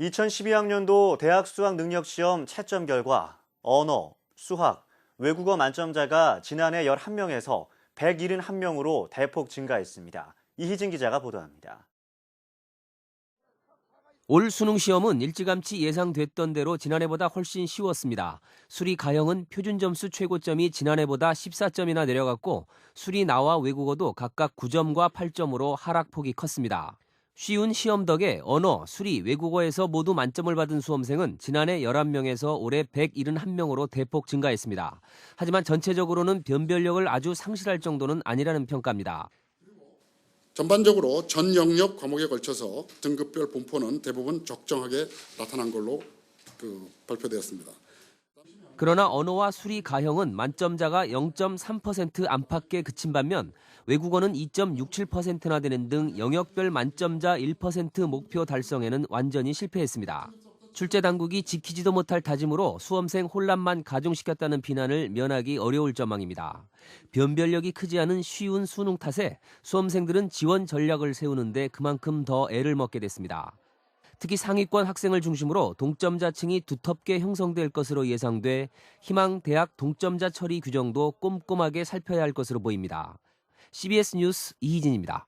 2012학년도 대학 수학 능력 시험 채점 결과 언어, 수학, 외국어 만점자가 지난해 11명에서 171명으로 대폭 증가했습니다. 이희진 기자가 보도합니다. 올 수능 시험은 일찌감치 예상됐던 대로 지난해보다 훨씬 쉬웠습니다. 수리 가형은 표준 점수 최고점이 지난해보다 14점이나 내려갔고 수리 나와 외국어도 각각 9점과 8점으로 하락폭이 컸습니다. 쉬운 시험 덕에 언어, 수리, 외국어에서 모두 만점을 받은 수험생은 지난해 11명에서 올해 171명으로 대폭 증가했습니다. 하지만 전체적으로는 변별력을 아주 상실할 정도는 아니라는 평가입니다. 전반적으로 전 영역 과목에 걸쳐서 등급별 분포는 대부분 적정하게 나타난 걸로 그 발표되었습니다. 그러나 언어와 수리 가형은 만점자가 0.3% 안팎에 그친 반면 외국어는 2.67%나 되는 등 영역별 만점자 1% 목표 달성에는 완전히 실패했습니다. 출제 당국이 지키지도 못할 다짐으로 수험생 혼란만 가중시켰다는 비난을 면하기 어려울 전망입니다. 변별력이 크지 않은 쉬운 수능 탓에 수험생들은 지원 전략을 세우는데 그만큼 더 애를 먹게 됐습니다. 특히 상위권 학생을 중심으로 동점자층이 두텁게 형성될 것으로 예상돼 희망 대학 동점자 처리 규정도 꼼꼼하게 살펴야 할 것으로 보입니다. CBS 뉴스 이희진입니다.